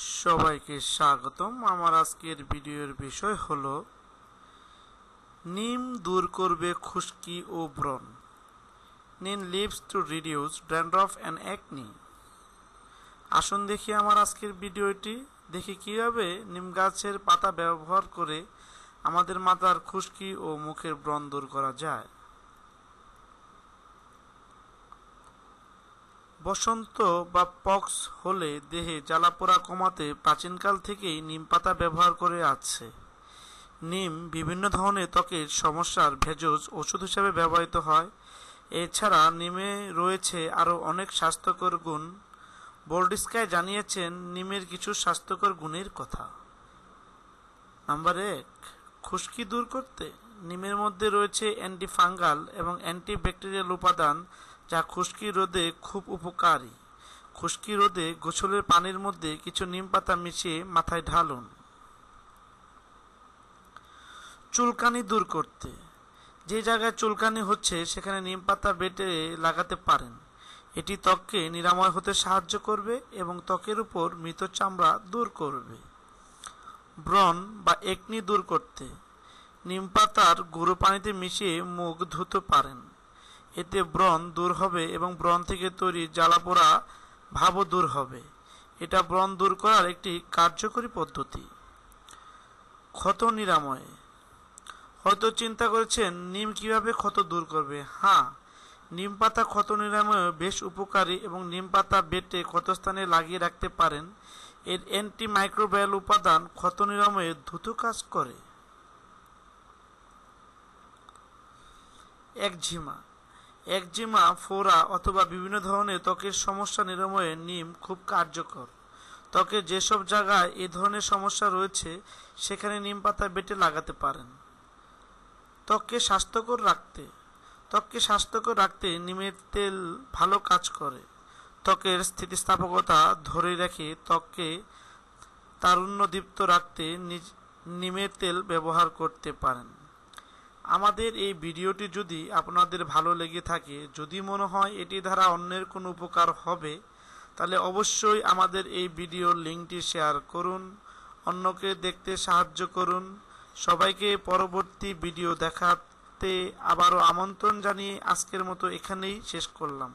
সবাইকে স্বাগতম। আমার আজকের ভিডিওর বিষয় হলো, নিম দূর করবে খুশকি ও ব্রণ। নিন leaves to reduce dandruff and acne আসুন দেখি আমার আজকের ভিডিওটি। দেখি কীভাবে নিম গাছের পাতা ব্যবহার করে আমাদের মাথার খুশকি ও মুখের ব্রণ দূর করা যায়। বসন্ত বা পক্স হলে দেহে জ্বালাপোড়া কমাতে প্রাচীনকাল থেকেই নিম পাতা ব্যবহার করে আছে। নিম বিভিন্ন ধরনের ত্বকের সমস্যার ভেষজ ওষুধ হিসাবে ব্যবহৃত হয়। এছাড়া নিমে রয়েছে আরও অনেক স্বাস্থ্যকর গুণ। বোল্ডিস্কায় জানিয়েছেন, নিমের কিছু স্বাস্থ্যকর গুণের কথা। নাম্বার এক, খুশকি দূর করতে। নিমের মধ্যে রয়েছে অ্যান্টিফাঙ্গাল এবং অ্যান্টিব্যাকটেরিয়াল উপাদান যা খুশকি রোধে খুব উপকারী। খুশকি রোধে গোসলের পানির মধ্যে কিছু নিম পাতা মিশিয়ে মাথায় ঢালুন। চুলকানি দূর করতে। যে জায়গায় চুলকানি হচ্ছে, সেখানে নিম পাতা বেটে লাগাতে পারেন। এটি ত্বককে নিরাময় হতে সাহায্য করবে এবং ত্বকের উপর মৃত চামড়া দূর করবে। ব্রণ বা একনি দূর করতে। নিম পাতার গুঁড়ো পানিতে মিশিয়ে মুখ ধুতে পারেন। এতে ব্রণ দূর হবে এবং ব্রণ থেকে তৈরি জ্বালা জ্বালাপোড়া ভাবও দূর হবে। এটা ব্রণ দূর করার একটি কার্যকরী পদ্ধতি। ক্ষত নিরাময়। হয়তো চিন্তা করেছেন, নিম কীভাবে ক্ষত দূর করবে? হ্যাঁ নিম পাতা ক্ষত নিরাময়ে বেশ উপকারী এবং নিম পাতা বেটে ক্ষতস্থানে লাগিয়ে রাখতে পারেন। এর অ্যান্টি মাইক্রোবায়াল উপাদান ক্ষত নিরাময়ে দ্রুত কাজ করে। একঝিমা একজিমা ফোড়া অথবা বিভিন্ন ধরনের ত্বকের সমস্যা নিরাময়ে নিম খুব কার্যকর। ত্বকের যেসব জায়গায় এ ধরনের সমস্যা রয়েছে, সেখানে নিম পাতা বেটে লাগাতে পারেন। ত্বককে স্বাস্থ্যকর রাখতে, ত্বককে স্বাস্থ্যকর রাখতে নিমের তেল ভালো কাজ করে। ত্বকের স্থিতিস্থাপকতা ধরে রেখে ত্বককে তারুণ্যদীপ্ত রাখতে নিমের তেল ব্যবহার করতে পারেন। আমাদের এই ভিডিওটি যদি আপনাদের ভালো লেগে থাকে, যদি মনে হয় এটি দ্বারা অন্যের কোনো উপকার হবে, তাহলে অবশ্যই আমাদের এই ভিডিওর লিঙ্কটি শেয়ার করুন, অন্যকে দেখতে সাহায্য করুন। সবাইকে পরবর্তী ভিডিও দেখাতে আবারও আমন্ত্রণ জানিয়ে আজকের মতো এখানেই শেষ করলাম।